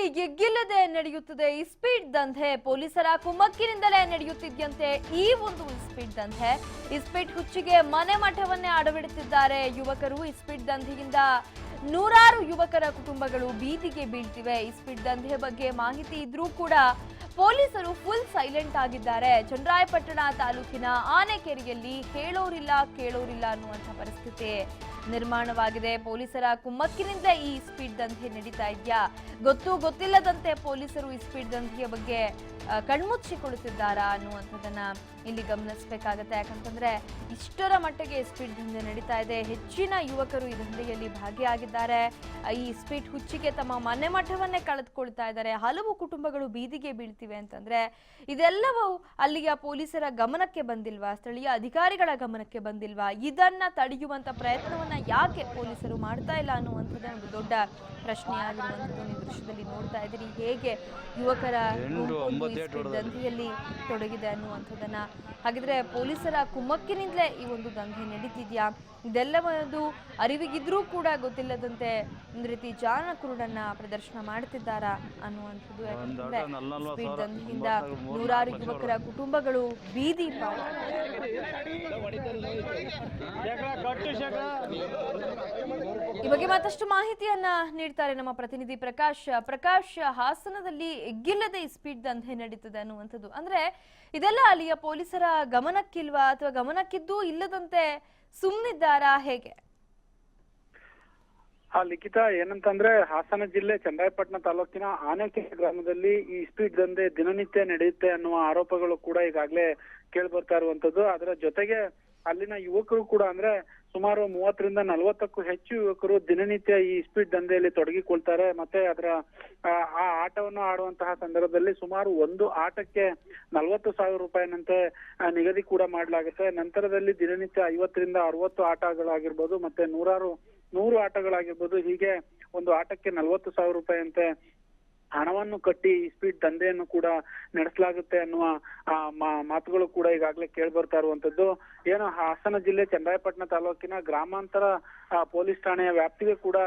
ರಾಜ್ಯದಲ್ಲಿ ಎಗ್ಗಿಲ್ಲದೆ ನಡೆಯುತ್ತದೆ ಸ್ಪೀಡ್ ದಂಧೆ. ಪೊಲೀಸರ ಕುಮ್ಮಕ್ಕಿನಿಂದಲೇ ನಡೆಯುತ್ತಿದ್ಯಂತೆ ಈ ಒಂದು ಸ್ಪೀಡ್ ದಂಧೆ. ಈ ಸ್ಪೀಡ್ ಹುಚ್ಚಿಗೆ ಮನೆ ಮಠವನ್ನೇ ಅಡವಿಡುತ್ತಿದ್ದಾರೆ. ಯುವಕರು ಈ ಸ್ಪೀಡ್ ದಂಧೆಯಿಂದ ನೂರಾರು ಯುವಕರ ಕುಟುಂಬಗಳು ಬೀದಿಗೆ ಬೀಳ್ತಿವೆ. ಸ್ಪೀಡ್ ದಂಧೆ ಬಗ್ಗೆ ಮಾಹಿತಿ ಇದ್ರೂ ಕೂಡ ಪೊಲೀಸರು ಫುಲ್ ಸೈಲೆಂಟ್ ಆಗಿದ್ದಾರೆ. ಚನ್ನರಾಯಪಟ್ಟಣ ತಾಲೂಕಿನ ಆನೆಕೆರೆಯಲ್ಲಿ ಹೇಳೋರಿಲ್ಲ, ಕೇಳೋರಿಲ್ಲ ಅನ್ನುವಂಥ ಪರಿಸ್ಥಿತಿ. ನಿರ್ಮಾಣವಾಗಿದೆ. ಪೊಲೀಸರ ಕುಮ್ಮಕ್ಕಿನಿಂದ ಈ ಸ್ಪೀಡ್ ದಂಧೆ ನಡೀತಾ ಇದೆಯಾ? ಗೊತ್ತು ಗೊತ್ತಿಲ್ಲದಂತೆ ಪೊಲೀಸರು ಈ ಸ್ಪೀಡ್ ದಂಧೆಯ ಬಗ್ಗೆ ಕಣ್ಮುಚ್ಚಿಕೊಳ್ಳುತ್ತಿದ್ದಾರಾ ಅನ್ನುವಂಥದ್ದನ್ನ ಇಲ್ಲಿ ಗಮನಿಸಬೇಕಾಗತ್ತೆ. ಯಾಕಂತಂದ್ರೆ ಇಷ್ಟರ ಮಟ್ಟಿಗೆ ಸ್ಪೀಡ್ ದಂಧೆ ನಡೀತಾ ಇದೆ. ಹೆಚ್ಚಿನ ಯುವಕರು ಈ ದಂಧೆಯಲ್ಲಿ ಭಾಗಿಯಾಗಿದ್ದಾರೆ. ಈ ಸ್ಪೀಡ್ ಹುಚ್ಚಿಗೆ ತಮ್ಮ ಮನೆ ಮಠವನ್ನೇ ಕಳೆದುಕೊಳ್ತಾ ಇದ್ದಾರೆ. ಹಲವು ಕುಟುಂಬಗಳು ಬೀದಿಗೆ ಬೀಳ್ತಿವೆ ಅಂತಂದ್ರೆ ಇದೆಲ್ಲವೂ ಅಲ್ಲಿಯ ಪೊಲೀಸರ ಗಮನಕ್ಕೆ ಬಂದಿಲ್ವಾ? ಸ್ಥಳೀಯ ಅಧಿಕಾರಿಗಳ ಗಮನಕ್ಕೆ ಬಂದಿಲ್ವಾ? ಇದನ್ನ ತಡೆಯುವಂತ ಪ್ರಯತ್ನವನ್ನ ಯಾಕೆ ಪೊಲೀಸರು ಮಾಡ್ತಾ ಇಲ್ಲ ಅನ್ನುವಂಥದ್ದು ಒಂದು ದೊಡ್ಡ ಪ್ರಶ್ನೆ ಆಗಿರುವಂಥದ್ದು ನೀವು ದೃಶ್ಯದಲ್ಲಿ ನೋಡ್ತಾ ಇದ್ದೀರಿ. ಹೇಗೆ ಯುವಕರ ದಂಧೆಯಲ್ಲಿ ತೊಡಗಿದೆ ಅನ್ನುವಂಥದ್ದನ್ನ ಹಾಗಿದ್ರೆ ಪೊಲೀಸರ ಕುಮ್ಮಕ್ಕಿನಿಂದಲೇ ಈ ಒಂದು ದಂಧೆ ನಡೀತಿದ್ಯಾ? ಇದೆಲ್ಲವದು ಅರಿವಿಗಿದ್ರೂ ಕೂಡ ಗೊತ್ತಿಲ್ಲದಂತೆ ಒಂದು ರೀತಿ ಜಾನ ಕುರುಡನ್ನ ಪ್ರದರ್ಶನ ಮಾಡ್ತಿದ್ದಾರಾ ಅನ್ನುವಂಥದ್ದು ಯಾಕಂತಂದ್ರೆ ಸ್ಪೀಡ್ ದಂಧೆಯಿಂದ ನೂರಾರು ಯುವಕರ ಕುಟುಂಬಗಳು ಬೀದಿ ಪಾಲು ಈ ಬಗ್ಗೆ ಮತ್ತಷ್ಟು ಮಾಹಿತಿಯನ್ನ ನೀಡ್ತಾರೆ ನಮ್ಮ ಪ್ರತಿನಿಧಿ ಪ್ರಕಾಶ್. ಪ್ರಕಾಶ್ ಹಾಸನದಲ್ಲಿ ಎಗ್ಗಿಲ್ಲದೆ ಈ ಸ್ಪೀಡ್ ದಂಧೆ ನಡೀತದೆ ಅನ್ನುವಂಥದ್ದು. ಅಂದ್ರೆ ಇದೆಲ್ಲ ಅಲ್ಲಿಯ ಪೊಲೀಸರ ಗಮನಕ್ಕಿಲ್ವಾ ಅಥವಾ ಗಮನಕ್ಕಿದ್ದು ಇಲ್ಲದಂತೆ ಸುಮ್ಮನಿದ್ದಾರಾ ಹೇಗೆ? ಆ, ಲಿಖಿತ, ಏನಂತಂದ್ರೆ ಹಾಸನ ಜಿಲ್ಲೆ ಚಂದಾಯಪಟ್ಟಣ ತಾಲೂಕಿನ ಆನೆಕೆರೆ ಗ್ರಾಮದಲ್ಲಿ ಈ ಸ್ಪೀಡ್ ದಂಧೆ ದಿನನಿತ್ಯ ನಡೆಯುತ್ತೆ ಅನ್ನುವ ಆರೋಪಗಳು ಕೂಡ ಈಗಾಗಲೇ ಕೇಳಿ ಬರ್ತಾ ಇರುವಂತದ್ದು ಅದರ ಜೊತೆಗೆ ಅಲ್ಲಿನ ಯುವಕರು ಕೂಡ ಅಂದ್ರೆ ಸುಮಾರು ಮೂವತ್ತರಿಂದ ನಲವತ್ತಕ್ಕೂ ಹೆಚ್ಚು ಯುವಕರು ದಿನನಿತ್ಯ ಈ ಸ್ಪೀಡ್ ದಂಧೆಯಲ್ಲಿ ತೊಡಗಿಕೊಳ್ತಾರೆ. ಮತ್ತೆ ಅದರ, ಆ ಆಟವನ್ನು ಆಡುವಂತಹ ಸಂದರ್ಭದಲ್ಲಿ ಸುಮಾರು ಒಂದು ಆಟಕ್ಕೆ ನಲವತ್ತು ಸಾವಿರ ರೂಪಾಯಿನಂತೆ ನಿಗದಿ ಕೂಡ ಮಾಡಲಾಗುತ್ತೆ. ನಂತರದಲ್ಲಿ ದಿನನಿತ್ಯ ಐವತ್ತರಿಂದ ಅರವತ್ತು ಆಟಗಳಾಗಿರ್ಬೋದು, ಮತ್ತೆ ನೂರಾರು, ನೂರು ಆಟಗಳಾಗಿರ್ಬೋದು. ಹೀಗೆ ಒಂದು ಆಟಕ್ಕೆ ನಲವತ್ತು ಸಾವಿರ ರೂಪಾಯಿ ಅಂತೆ ಹಣವನ್ನು ಕಟ್ಟಿ ಸ್ಪೀಡ್ ದಂಧೆಯನ್ನು ಕೂಡ ನಡೆಸಲಾಗುತ್ತೆ ಅನ್ನುವ ಮಾತುಗಳು ಕೂಡ ಈಗಾಗಲೇ ಕೇಳಿ ಬರ್ತಾ ಇರುವಂತದ್ದು. ಏನು, ಹಾಸನ ಜಿಲ್ಲೆ ಚನ್ನರಾಯಪಟ್ಟಣ ತಾಲೂಕಿನ ಗ್ರಾಮಾಂತರ ಪೊಲೀಸ್ ಠಾಣೆಯ ವ್ಯಾಪ್ತಿಗೆ ಕೂಡ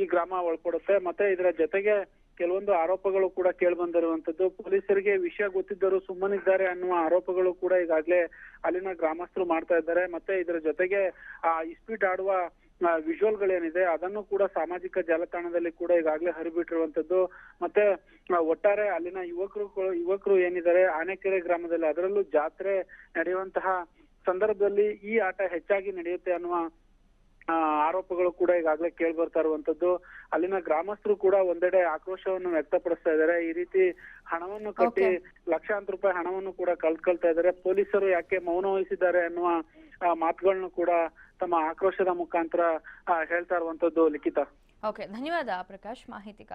ಈ ಗ್ರಾಮ ಒಳಪಡುತ್ತೆ. ಮತ್ತೆ ಇದರ ಜೊತೆಗೆ ಕೆಲವೊಂದು ಆರೋಪಗಳು ಕೂಡ ಕೇಳಿ ಬಂದಿರುವಂತದ್ದು. ಪೊಲೀಸರಿಗೆ ವಿಷಯ ಗೊತ್ತಿದ್ದರೂ ಸುಮ್ಮನಿದ್ದಾರೆ ಅನ್ನುವ ಆರೋಪಗಳು ಕೂಡ ಈಗಾಗಲೇ ಅಲ್ಲಿನ ಗ್ರಾಮಸ್ಥರು ಮಾಡ್ತಾ ಇದ್ದಾರೆ. ಮತ್ತೆ ಇದರ ಜೊತೆಗೆ, ಆ ಇಸ್ಪೀಟ್ ಆಡುವ ವಿಜುವಲ್ಗಳೇನಿದೆ ಅದನ್ನು ಕೂಡ ಸಾಮಾಜಿಕ ಜಾಲತಾಣದಲ್ಲಿ ಕೂಡ ಈಗಾಗಲೇ ಹರಿಬಿಟ್ಟಿರುವಂತದ್ದು ಮತ್ತೆ ಒಟ್ಟಾರೆ ಅಲ್ಲಿನ ಯುವಕರು ಯುವಕರು ಏನಿದ್ದಾರೆ ಆನೆಕೆರೆ ಗ್ರಾಮದಲ್ಲಿ ಅದರಲ್ಲೂ ಜಾತ್ರೆ ನಡೆಯುವಂತಹ ಸಂದರ್ಭದಲ್ಲಿ ಈ ಆಟ ಹೆಚ್ಚಾಗಿ ನಡೆಯುತ್ತೆ ಅನ್ನುವ ಆರೋಪಗಳು ಕೂಡ ಈಗಾಗಲೇ ಕೇಳಿ ಬರ್ತಾ ಇರುವಂತದ್ದು ಅಲ್ಲಿನ ಗ್ರಾಮಸ್ಥರು ಕೂಡ ಒಂದೆಡೆ ಆಕ್ರೋಶವನ್ನು ವ್ಯಕ್ತಪಡಿಸ್ತಾ ಇದ್ದಾರೆ. ಈ ರೀತಿ ಹಣವನ್ನು ಕಟ್ಟಿ ಲಕ್ಷಾಂತರ ರೂಪಾಯಿ ಹಣವನ್ನು ಕೂಡ ಕಳ್ಕೊಳ್ತಾ ಇದ್ದಾರೆ. ಪೊಲೀಸರು ಯಾಕೆ ಮೌನ ವಹಿಸಿದ್ದಾರೆ ಅನ್ನುವ ಮಾತುಗಳನ್ನು ಕೂಡ ತಮ್ಮ ಆಕ್ರೋಶದ ಮುಖಾಂತರ ಹೇಳ್ತಾ ಇರುವಂತದ್ದು ಲಿಖಿತ. ಓಕೆ ಧನ್ಯವಾದ ಪ್ರಕಾಶ್ ಮಾಹಿತಿಗಾಗಿ